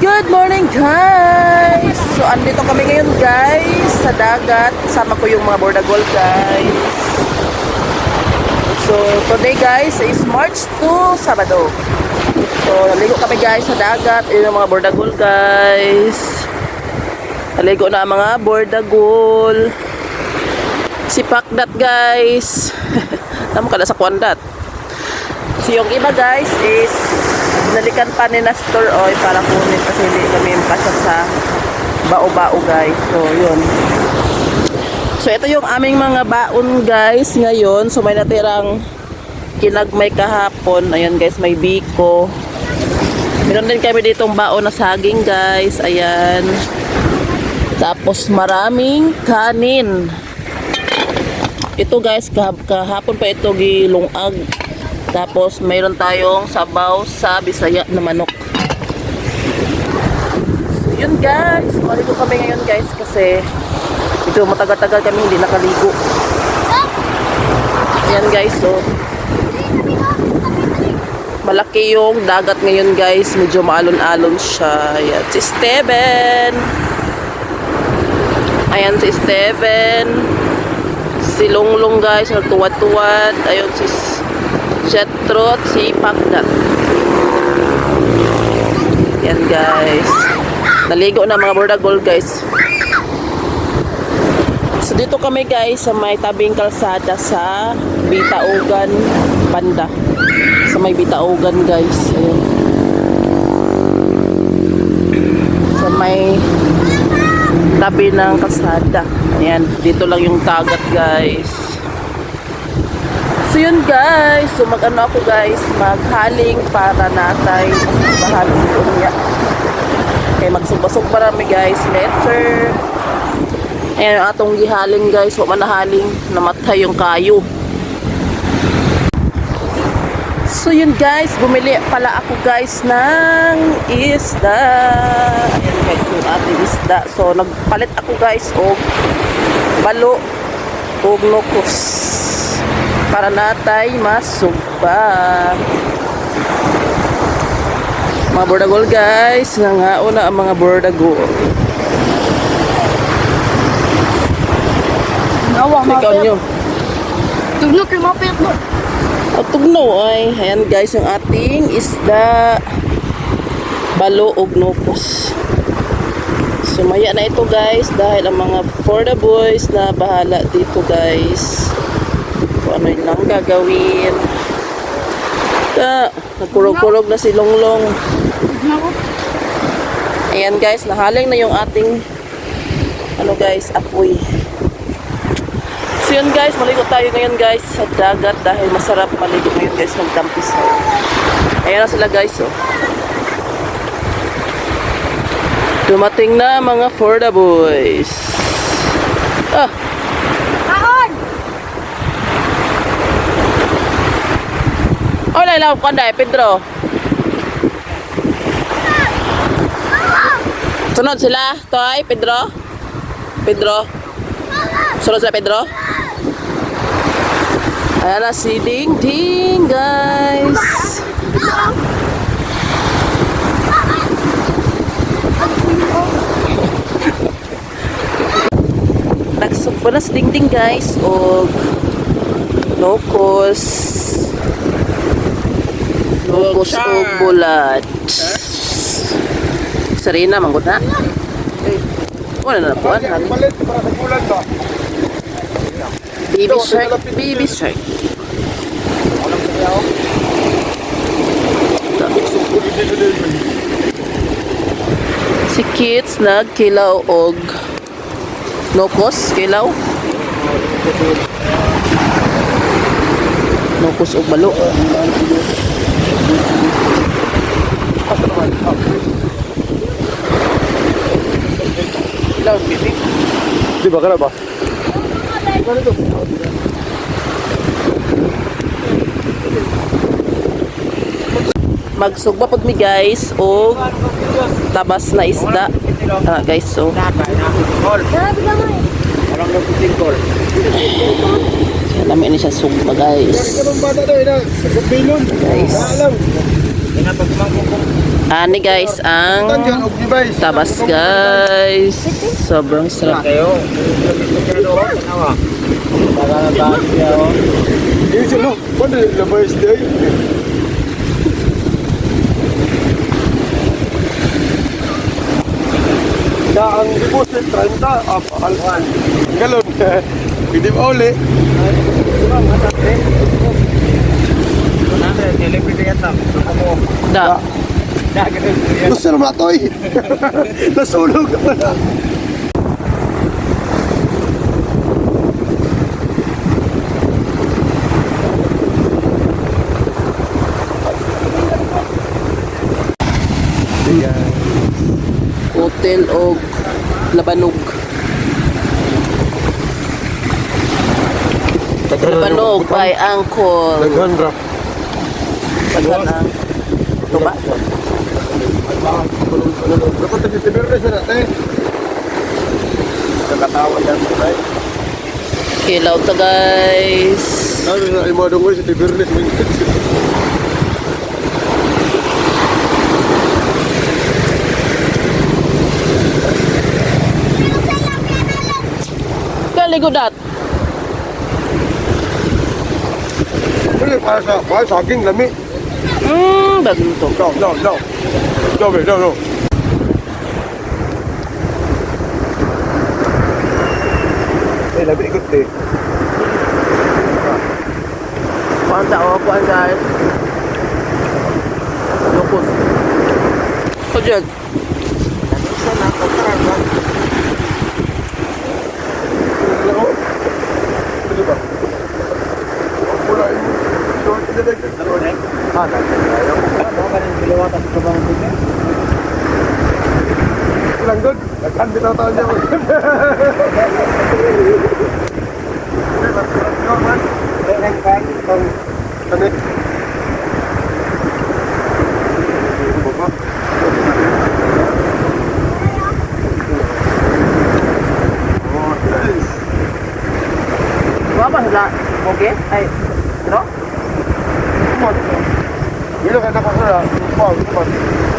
Good morning guys! So andito kami ngayon guys sa dagat. Kasama ko yung mga bordagol guys. So today guys is March 2, Sabado. So naligo kami guys sa dagat. Yun yung mga bordagol guys. Naligo na ang mga bordagol. Si Pakdat guys. Tama ka na sa kwandat. So yung iba guys is binalikan pa ni Nestor Oy para kunin kasi hindi kami pasok sa bao-bao guys. So yun. So ito yung aming mga baon guys ngayon. So may natirang kinagmay kahapon. Ayan guys, may biko. Meron din kami ditong baon na saging guys. Ayan. Tapos maraming kanin. Ito guys, kah- kahapon pa ito gilungag. Tapos mayroon tayong sabaw sa Bisaya na manok. So, yun guys, maligo kami ngayon guys kasi ito matagal-tagal kami hindi nakaligo. Ayan guys, so malaki yung dagat ngayon guys. Medyo maalon-alon siya. Ayan, si Steven. Ayan si Steven. Si Longlong guys, nagtuwad-tuwad. Ayun si Jetro at si Pagdat. Yan guys. Naligo na mga bordagol guys. So dito kami guys sa may tabing kalsada sa Bitaugan Banda. Sa may Bitaugan guys. Ayun. Sa may tabi ng kalsada. Ayan, dito lang yung dagat guys. So yun guys, so mag ano ako guys, maghaling para natay mahaling ko niya. Okay, magsubasok para mi guys, later. Ayan yung atong gihaling guys, so manahaling, namatay yung kayo. So yun guys, bumili pala ako guys ng isda. Ayan guys, yung ating isda. So nagpalit ako guys og balo og nukos para natay masugba. Mga bordagol guys, nangao na ang mga bordagol. Nawa, Ikaw nyo. Tugno kay mapit mo. At tugno ay, ayan guys, yung ating isda balo og nukos. Sumaya na ito guys dahil ang mga for the boys na bahala dito guys. Kung ano yun lang gagawin. Ta, nagkurog-kurog na si Longlong. Ayan guys, nahaling na yung ating ano guys, apoy. So yun guys, maligo tayo ngayon guys sa dagat dahil masarap maligo ngayon guys magtampisaw. Ayan na sila guys oh. Dumating na mga for the boys. Ah, Hola, ilaw ko na Pedro. Sunod sila, Toy, Pedro. Pedro. Sunod sila, Pedro. Ayan na si Ding Ding, guys. Nagsugpo na si Ding Ding, guys. O nokos. Nokos o bulat. Sarina, manggod na. Wala na po. Ba? Baby shark, baby shark. Si Kits nagkilaw og nokos, kilaw. Nokos og balo. Ilang pitik? Di ba ka ba? Magsugba pod mi guys og tabas na isda. Ah, guys, so alam ni siya sugba guys. Guys. Ani guys, ang tabas guys. Sobrang sarap. day? Na ang deposit 30, up, alwan. Galon. Pwede ba uli? Da. Yan. Gusto na matoy. Nasulog ka na. Hotel og labanog. Labanog by Uncle. Daghan rap. Pagkan ang tuba. Dapat tagitibir na siya natin. Nakatawan yan. right? Kilaw to guys. Ano na yung mga dungoy sa tibirnes. Kaligo dat. Ano para sa, para sa aking lami. Hmm, bagong to. No, no, no. No, babe, no, no. Eh, labi ikot eh. Kuan ta o kuan guys. Lukos. Kujud. Isa na, pagkarang na. Ano ko? Ano ba? Langgod, nagkan bitaw taon niya. Quá bằng lại, ok, đây. Nice. Wa ba sila? Okay?